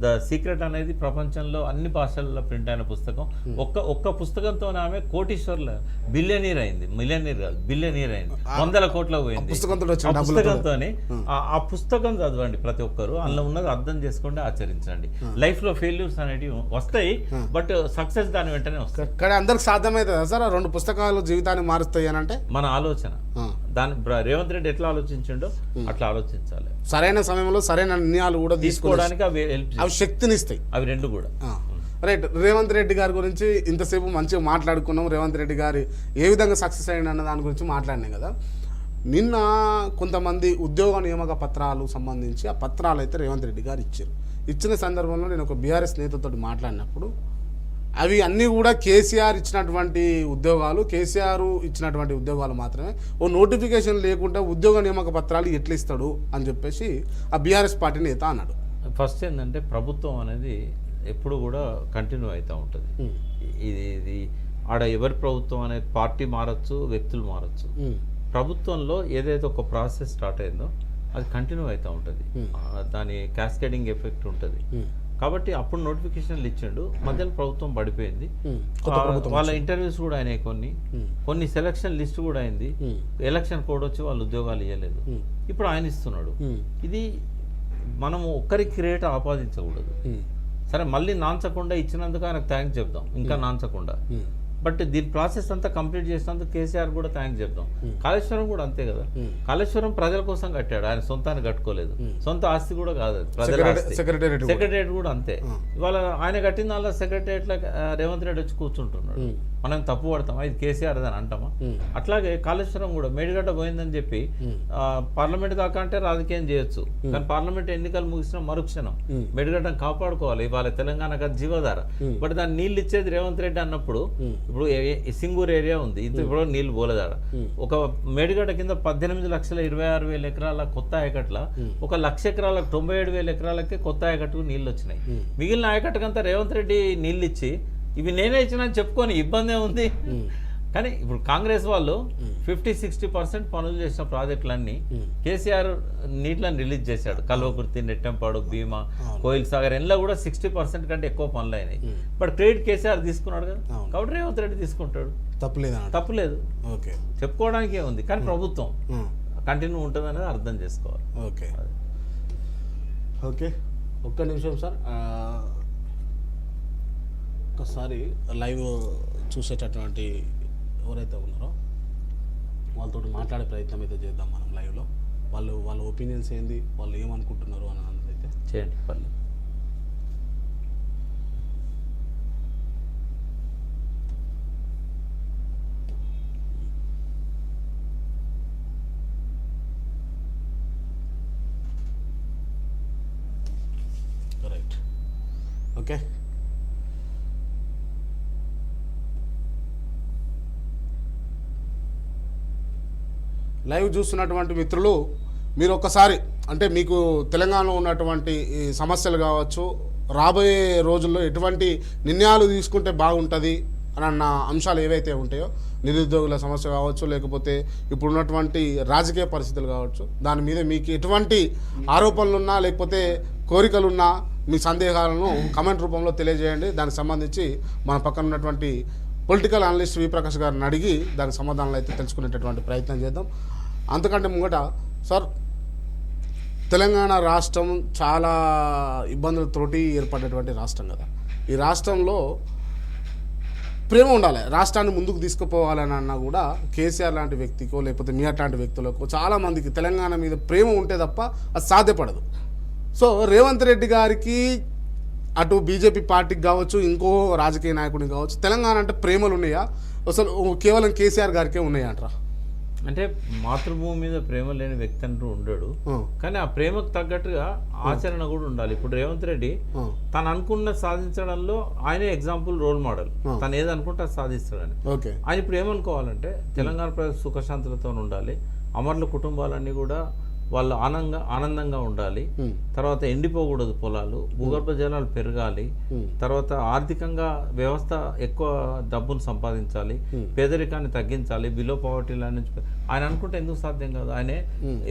The secret అనేది ప్రపంచంలో అన్ని భాషల్లో ప్రింట్ అయిన పుస్తకం. ఒక్క ఒక్క పుస్తకంతో ఆమె కోటీశ్వర్ల బిలియనీర్ అయింది. మిలియనీర్ కాదు బిలియనీర్ అయింది. వందల కోట్ల పోయింది. పుస్తకంతో వచ్చిన ఆ పుస్తకం చదవండి ప్రతి ఒక్కరు. అందులో ఉన్నది అర్థం చేసుకోండి ఆచరించండి. లైఫ్లో ఫెయిల్యూర్స్ అనేటివి వస్తాయి బట్ సక్సెస్ దాని వెంటనే వస్తాయి. కానీ అందరికి సాధ్యమవుతుందా సార్ రెండు పుస్తకాలు జీవితాన్ని మారుస్తాయి అని అంటే? మన ఆలోచన. దాని రేవంత్ రెడ్డి ఎట్లా ఆలోచించిండో అట్లా ఆలోచించాలి. సరైన సమయంలో సరైన నిర్ణయాలు కూడా తీసుకోవడానికి అవి అవి శక్తిని ఇస్తాయి. అవి రెండు కూడా. రైట్ రేవంత్ రెడ్డి గారి గురించి ఇంతసేపు మంచిగా మాట్లాడుకున్నాం. రేవంత్ రెడ్డి గారి ఏ విధంగా సక్సెస్ అయ్యింది అన్న దాని గురించి మాట్లాడినాం కదా. నిన్న కొంతమంది ఉద్యోగ నియామక పత్రాలు సంబంధించి ఆ పత్రాలు అయితే రేవంత్ రెడ్డి గారు ఇచ్చారు. ఇచ్చిన సందర్భంలో నేను ఒక బీఆర్ఎస్ నేతతో మాట్లాడినప్పుడు అవి అన్నీ కూడా కేసీఆర్ ఇచ్చినటువంటి ఉద్యోగాలు కేసీఆర్ ఇచ్చినటువంటి ఉద్యోగాలు మాత్రమే. ఓ నోటిఫికేషన్ లేకుండా ఉద్యోగ నియామక పత్రాలు ఎట్లా ఇస్తాడు అని చెప్పేసి ఆ బీఆర్ఎస్ పార్టీ నేత అన్నాడు. ఫస్ట్ ఏంటంటే ప్రభుత్వం అనేది ఎప్పుడు కూడా కంటిన్యూ అవుతూ ఉంటుంది. ఇది ఇది ఆడ ఎవరి ప్రభుత్వం అనేది పార్టీ మారచ్చు వ్యక్తులు మారచ్చు. ప్రభుత్వంలో ఏదైతే ఒక ప్రాసెస్ స్టార్ట్ అయిందో అది కంటిన్యూ అవుతూ ఉంటుంది. దాని క్యాస్కేడింగ్ ఎఫెక్ట్ ఉంటుంది. కాబట్టి అప్పుడు నోటిఫికేషన్లు ఇచ్చిండు మధ్యలో ప్రభుత్వం పడిపోయింది. ఆ, వాళ్ళ ఇంటర్వ్యూస్ కూడా అయినాయి కొన్ని ఉమ్. కొన్ని సెలక్షన్ లిస్ట్ కూడా అయింది. ఎలక్షన్ కోడ్ వచ్చి వాళ్ళు ఉద్యోగాలు ఇవ్వలేదు. ఇప్పుడు ఆయన ఇస్తున్నాడు. ఇది మనము ఒక్కరికి రేట్ ఆపాదించకూడదు. సరే మళ్ళీ నాంచకుండా ఇచ్చినందుకు ఆయనకు థ్యాంక్స్ చెప్దాం ఇంకా నాంచకుండా. బట్ దీని ప్రాసెస్ అంతా కంప్లీట్ చేసినందుకు కేసీఆర్ కూడా థ్యాంక్స్ చెప్దాం. కాళేశ్వరం కూడా అంతే కదా. ఉమ్. కాళేశ్వరం ప్రజల కోసం కట్టాడు. ఆయన సొంతాన్ని కట్టుకోలేదు. సొంత ఆస్తి కూడా కాదు ప్రజల సెక్రటేరియట్ కూడా. అంతే. ఇవాళ ఆయన కట్టిన దానిలో సెక్రటరియట్లో రేవంత్ రెడ్డి వచ్చి కూర్చుంటున్నాడు. మనం తప్పు పడతామా ఇది కేసీఆర్ అని అంటామా. అట్లాగే కాళేశ్వరం కూడా మేడిగడ్డ పోయిందని చెప్పి పార్లమెంట్ దాకా అంటే రాజకీయం చేయొచ్చు కానీ పార్లమెంట్ ఎన్నికలు ముగిసిన మరుక్షణం. మెడిగడ్డను కాపాడుకోవాలి ఇవాళ తెలంగాణకు అది జీవధార. బట్ దాన్ని నీళ్ళు ఇచ్చేది రేవంత్ రెడ్డి అన్నప్పుడు. ఇప్పుడు సింగూరు ఏరియా ఉంది ఇది ఇప్పుడు నీళ్ళు పోలేదాడ. ఒక మేడిగడ్డ కింద పద్దెనిమిది లక్షల ఇరవై ఆరు వేల ఎకరాల కొత్త ఆయకట్ల. ఒక లక్ష ఎకరాలకు తొంభై ఏడు వేల ఎకరాలకే కొత్త ఆయకట్టుకు నీళ్ళు వచ్చినాయి. మిగిలిన ఆయకట్టుకంతా రేవంత్ రెడ్డి నీళ్ళు ఇచ్చి ఇవి నేనే ఇచ్చినా చెప్పుకొని ఇబ్బంది ఉంది. కానీ ఇప్పుడు కాంగ్రెస్ వాళ్ళు. ఫిఫ్టీ సిక్స్టీ పర్సెంట్ పనులు చేసిన ప్రాజెక్టులన్నీ. కేసీఆర్ నీటిని రిలీజ్ చేశాడు. కల్వకుర్తి నెట్టెంపాడు భీమా. కోయిల్ సాగర్ ఎన్లో కూడా సిక్స్టీ పర్సెంట్ కంటే ఎక్కువ పనులు అయినాయి. బట్ క్రెడిట్ కేసీఆర్ తీసుకున్నాడు కదా. కాబట్టి రేవంత్ రెడ్డి తీసుకుంటాడు. తప్పులేదన్నాడు తప్పులేదు. ఓకే. చెప్పుకోవడానికి ఉంది? కానీ ప్రభుత్వం. కంటిన్యూ ఉంటుంది అనేది అర్థం చేసుకోవాలి. ఓకే. ఓకే. ఒక్క నిమిషం సార్. ఆ, ఒకసారి లైవ్ చూసేటటువంటి ఎవరైతే ఉన్నారో వాళ్ళతో మాట్లాడే ప్రయత్నం అయితే చేద్దాం మనం లైవ్లో. వాళ్ళు వాళ్ళ ఒపీనియన్స్ ఏంది? వాళ్ళు ఏమనుకుంటున్నారు అని అన్నది అయితే చేయండి పర్లేదు. రైట్ ఓకే లైవ్ చూస్తున్నటువంటి మిత్రులు మీరు ఒక్కసారి అంటే మీకు తెలంగాణలో ఉన్నటువంటి సమస్యలు కావచ్చు రాబోయే రోజుల్లో ఎటువంటి నిర్ణయాలు తీసుకుంటే బాగుంటుంది అని అన్న అంశాలు ఏవైతే ఉంటాయో నిరుద్యోగుల సమస్య కావచ్చు లేకపోతే ఇప్పుడు ఉన్నటువంటి రాజకీయ పరిస్థితులు కావచ్చు దాని మీద మీకు ఎటువంటి ఆరోపణలున్నా లేకపోతే కోరికలున్నా మీ సందేహాలను కమెంట్ రూపంలో తెలియజేయండి. దానికి సంబంధించి మన పక్కన ఉన్నటువంటి పొలిటికల్ అనలిస్ట్ వి ప్రకాష్ గారిని అడిగి దానికి సమాధానాలు అయితే తెలుసుకునేటటువంటి ప్రయత్నం చేద్దాం. అంతకంటే ముంగట సార్ తెలంగాణ రాష్ట్రం చాలా ఇబ్బందులతోటి ఏర్పడినటువంటి రాష్ట్రం కదా. ఈ రాష్ట్రంలో ప్రేమ ఉండాలి. రాష్ట్రాన్ని ముందుకు తీసుకుపోవాలని అన్నా కూడా కేసీఆర్ లాంటి వ్యక్తికో లేకపోతే మీ అట్లాంటి వ్యక్తులకు చాలామందికి తెలంగాణ మీద ప్రేమ ఉంటే తప్ప అది సాధ్యపడదు. సో రేవంత్ రెడ్డి గారికి అటు బీజేపీ పార్టీకి కావచ్చు ఇంకో రాజకీయ నాయకుడికి కావచ్చు తెలంగాణ అంటే ప్రేమలు ఉన్నాయా? అసలు కేవలం కేసీఆర్ గారికే ఉన్నాయా అంటారా అంటే మాతృభూమి మీద ప్రేమ లేని వ్యక్తి అంటూ ఉండడు. కానీ ఆ ప్రేమకు తగ్గట్టుగా ఆచరణ కూడా ఉండాలి. ఇప్పుడు రేవంత్ రెడ్డి తను అనుకున్న సాధించడంలో ఆయనే ఎగ్జాంపుల్ రోల్ మోడల్. తను ఏది అనుకుంటే అది సాధిస్తాడని. ఓకే. ఆయన ఇప్పుడు ఏమనుకోవాలంటే తెలంగాణ ప్రజలు సుఖశాంతులతో ఉండాలి. అమరుల కుటుంబాలన్నీ కూడా వాళ్ళు ఆనందంగా ఆనందంగా ఉండాలి. తర్వాత ఎండిపోకూడదు పొలాలు భూగర్భ జలాలు పెరగాలి. తర్వాత ఆర్థికంగా వ్యవస్థ ఎక్కువ డబ్బును సంపాదించాలి. పేదరికాన్ని తగ్గించాలి. బిలో పవర్టీ లైన్ నుంచి ఆయన అనుకుంటే ఎందుకు సాధ్యం కాదు? ఆయనే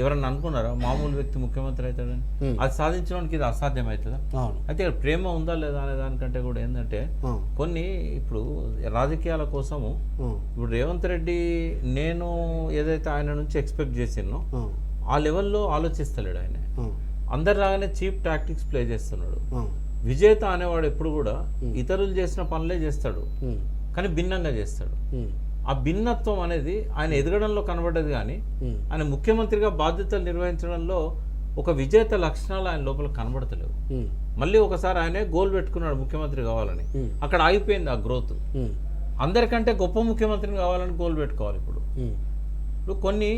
ఎవరన్నా అనుకున్నారా? మామూలు వ్యక్తి ముఖ్యమంత్రి అవుతాడని. అది సాధించడానికి ఇది అసాధ్యం అవుతుందా అయితే ఇక్కడ ప్రేమ ఉందా లేదా అనే దానికంటే కూడా ఏంటంటే కొన్ని ఇప్పుడు రాజకీయాల కోసము ఇప్పుడు రేవంత్ రెడ్డి నేను ఏదైతే ఆయన నుంచి ఎక్స్పెక్ట్ చేసినో ఆ, లెవెల్లో ఆలోచిస్తలేడు ఆయన. అందరు రాగానే చీప్ టాక్టిక్స్ ప్లే చేస్తున్నాడు. విజేత అనేవాడు ఎప్పుడు కూడా ఇతరులు చేసిన పనులే చేస్తాడు. కానీ భిన్నంగా చేస్తాడు. ఆ. భిన్నత్వం అనేది ఆయన ఎదగడంలో కనబడ్డది కానీ ఆయన ముఖ్యమంత్రిగా బాధ్యతలు నిర్వహించడంలో ఒక విజేత లక్షణాలు ఆయన లోపల కనబడతలేవు. మళ్ళీ ఒకసారి ఆయనే గోల్ పెట్టుకున్నాడు ముఖ్యమంత్రి కావాలని. అక్కడ ఆగిపోయింది ఆ గ్రోత్. అందరికంటే గొప్ప ముఖ్యమంత్రిని కావాలని గోల్ పెట్టుకోవాలి ఇప్పుడు. ఇప్పుడు కొన్ని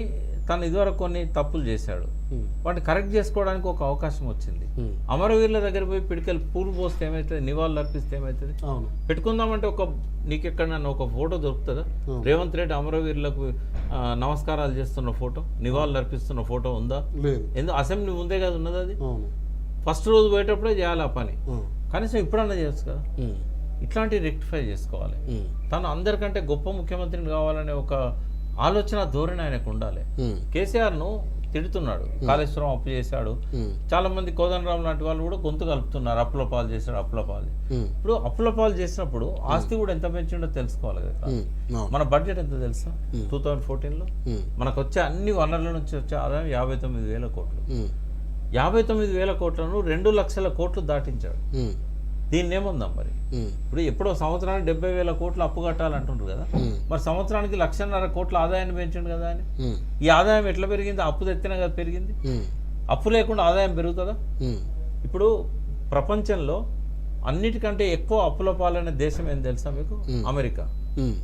తను ఇదివరకు కొన్ని తప్పులు చేశాడు. వాటిని కరెక్ట్ చేసుకోవడానికి ఒక అవకాశం వచ్చింది. అమరవీరుల దగ్గర పోయి పిడికలు పూలు పోస్తే ఏమవుతుంది నివాళులు అర్పిస్తే ఏమవుతుంది పెట్టుకుందామంటే ఒక నీకు ఎక్కడన్నా ఒక ఫోటో దొరుకుతుందా. రేవంత్ రెడ్డి అమరవీరులకు నమస్కారాలు చేస్తున్న ఫోటో నివాళులు అర్పిస్తున్న ఫోటో ఉందా? ఎందుకు అసెంబ్లీ ముందే కదా ఉన్నది అది? ఫస్ట్ రోజు పోయేటప్పుడే చేయాలి ఆ పని. కనీసం ఇప్పుడన్నా చేయొచ్చు కదా? ఇట్లాంటివి రెక్టిఫై చేసుకోవాలి. తను అందరికంటే గొప్ప ముఖ్యమంత్రిని కావాలనే ఒక ఆలోచన ధోరణి ఆయనకు ఉండాలి. ఉమ్, కేసీఆర్ను తిడుతున్నాడు. కాళేశ్వరం అప్పు చేశాడు. చాలా మంది కోదండరాం లాంటి వాళ్ళు కూడా గొంతు కలుపుతున్నారు. అప్పుల పాలు చేశాడు అప్పుల పాలు. ఇప్పుడు అప్పుల పాలు చేసినప్పుడు ఆస్తి కూడా ఎంత పెంచిండో తెలుసుకోవాలి కదా. మన బడ్జెట్ ఎంత తెలుసా? టూ థౌజండ్ ఫోర్టీన్లో మనకు వచ్చే అన్ని వనరుల నుంచి వచ్చే ఆదాయం యాభై తొమ్మిది వేల కోట్లు. యాభై తొమ్మిది వేల కోట్లను రెండు లక్షల కోట్లు దాటించాడు. దీన్ని ఏముందాం మరి ఇప్పుడు ఎప్పుడో సంవత్సరానికి డెబ్బై వేల కోట్లు అప్పు కట్టాలంటుండ్రు కదా. మరి సంవత్సరానికి లక్షన్నర కోట్ల ఆదాయాన్ని పెంచిండు కదా అని. ఈ ఆదాయం ఎట్లా పెరిగింది? అప్పు తెచ్చినా కదా పెరిగింది. అప్పు లేకుండా ఆదాయం పెరుగుతుందా? ఇప్పుడు ప్రపంచంలో అన్నిటికంటే ఎక్కువ అప్పుల పాలైన దేశం ఏం తెలుసా మీకు? అమెరికా.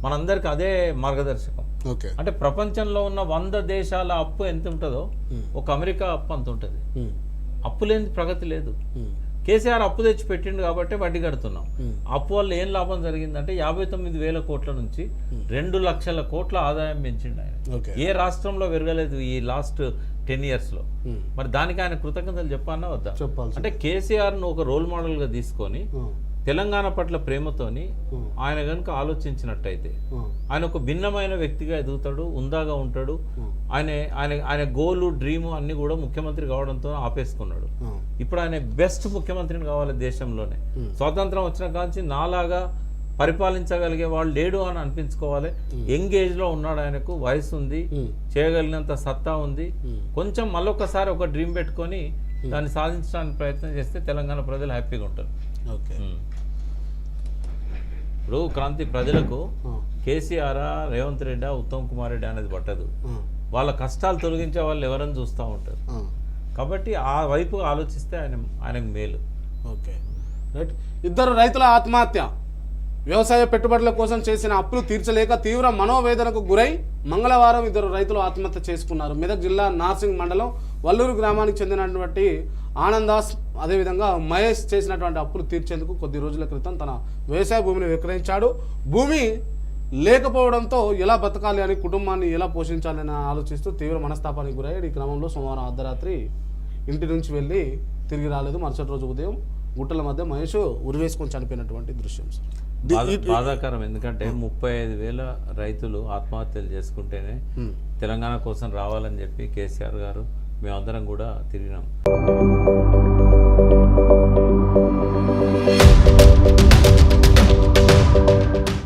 మనందరికి అదే మార్గదర్శకం. అంటే ప్రపంచంలో ఉన్న వంద దేశాల అప్పు ఎంత ఉంటుందో. ఒక అమెరికా అప్పు అంత ఉంటుంది అప్పు లేని ప్రగతి లేదు. కేసీఆర్ అప్పు తెచ్చి పెట్టిండు కాబట్టి వడ్డీ కడుతున్నాం. అప్పు వల్ల ఏం లాభం జరిగిందంటే యాభై తొమ్మిది వేల కోట్ల నుంచి రెండు లక్షల కోట్ల ఆదాయం పెంచిండు ఆయన. ఏ రాష్ట్రంలో పెరగలేదు ఈ లాస్ట్ టెన్ ఇయర్స్లో? ఉమ్, మరి దానికి ఆయన కృతజ్ఞతలు చెప్పానా వద్దా? చెప్పాల్సి అంటే కేసీఆర్ను ఒక రోల్ మోడల్గా తీసుకొని ఆ, తెలంగాణ పట్ల ప్రేమతోని ఆయన కనుక ఆలోచించినట్టయితే ఆయన ఒక భిన్నమైన వ్యక్తిగా ఎదుగుతాడు ఉందాగా ఉంటాడు. ఆయన ఆయన ఆయన గోలు డ్రీము అన్ని కూడా ముఖ్యమంత్రి కావడంతో ఆపేసుకున్నాడు. ఇప్పుడు ఆయన బెస్ట్ ముఖ్యమంత్రిని కావాలి దేశంలోనే. స్వాతంత్రం వచ్చిన కాంచి నాలాగా పరిపాలించగలిగే వాళ్ళు లేడు అని అనిపించుకోవాలి. యంగ్ ఏజ్లో ఉన్నాడు ఆయనకు వయసు ఉంది చేయగలిగినంత సత్తా ఉంది. కొంచెం మళ్ళొకసారి ఒక డ్రీమ్ పెట్టుకొని దాన్ని సాధించడానికి ప్రయత్నం చేస్తే తెలంగాణ ప్రజలు హ్యాపీగా ఉంటారు. ఓకే. ఉమ్. ఇప్పుడు క్రాంతి ప్రజలకు ఆ, కేసీఆర్ రేవంత్ రెడ్డి ఉత్తమ్ కుమార్ రెడ్డి అనేది పట్టదు. వాళ్ళ కష్టాలు తొలగించే వాళ్ళు ఎవరని చూస్తూ ఉంటారు. కాబట్టి ఆ వైపు ఆలోచిస్తే ఆయన ఆయనకు మేలు. ఓకే. రైట్. ఇద్దరు రైతుల ఆత్మహత్య. వ్యవసాయ పెట్టుబడుల కోసం చేసిన అప్పులు తీర్చలేక తీవ్ర మనోవేదనకు గురై మంగళవారం ఇద్దరు రైతులు ఆత్మహత్య చేసుకున్నారు. మెదక్ జిల్లా నార్సింగ్ మండలం వల్లూరు గ్రామానికి చెందినటువంటి ఆనందాస్ అదేవిధంగా మహేష్ చేసినటువంటి అప్పులు తీర్చేందుకు కొద్ది రోజుల క్రితం తన వ్యవసాయ భూమిని విక్రయించాడు. భూమి లేకపోవడంతో ఎలా బతకాలి అని కుటుంబాన్ని ఎలా పోషించాలని ఆలోచిస్తూ తీవ్ర మనస్తాపానికి గురయ్యాడు. ఈ క్రమంలో సోమవారం అర్ధరాత్రి ఇంటి నుంచి వెళ్ళి తిరిగి రాలేదు. మరుసటి రోజు ఉదయం గుట్టల మధ్య మహేష్ ఉరివేసుకొని చనిపోయినటువంటి దృశ్యం సార్. బాధాకరం. ఎందుకంటే ముప్పై ఐదు వేల రైతులు ఆత్మహత్యలు చేసుకుంటేనే Hmm. తెలంగాణ కోసం రావాలని చెప్పి కేసీఆర్ గారు మేమందరం కూడా తిరిగినాం.